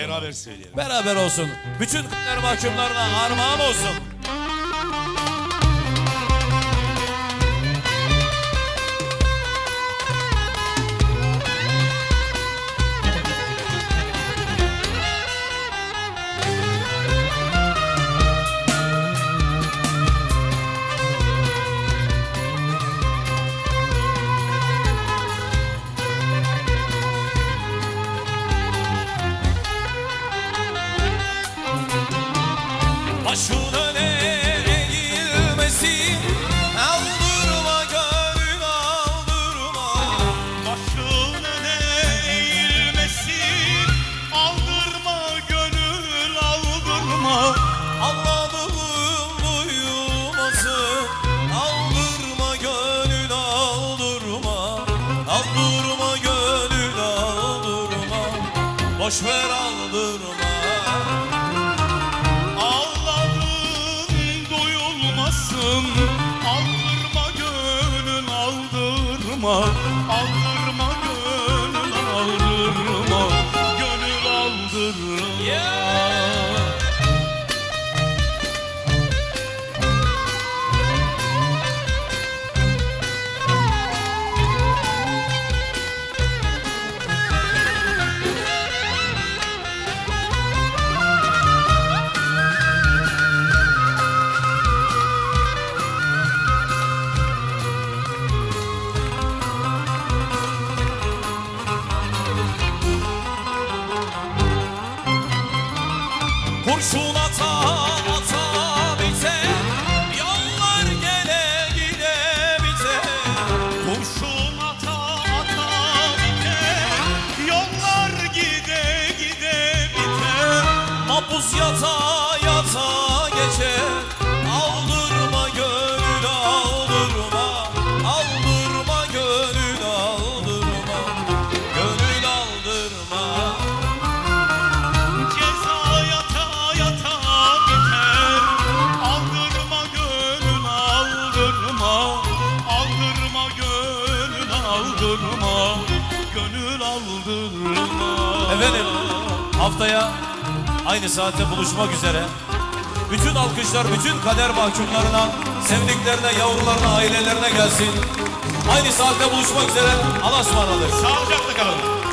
Beraber söyleyelim. Beraber olsun. Bütün kader mahkumlarına armağan olsun. Başın öne eğilmesin Aldırma gönül aldırma. Başın öne eğilmesin. Aldırma gönül aldırma. Allah'ım duyulmasın Aldırma gönül aldırma. Aldırma gönül aldırma. Boş ver aldırma aldırma. Kurşun ata ata Yollar gele gide bite Kurşun ata ata. Yollar gide gide biter. Mapus yata yata geçer aldırma Gönül aldırma Efendim haftaya aynı saatte buluşmak üzere. Bütün alkışlar bütün kader mahkumlarına, sevdiklerine, yavrularına, ailelerine gelsin. Aynı saatte buluşmak üzere. Allah'a ısmarladık. Sağlıcakla kalın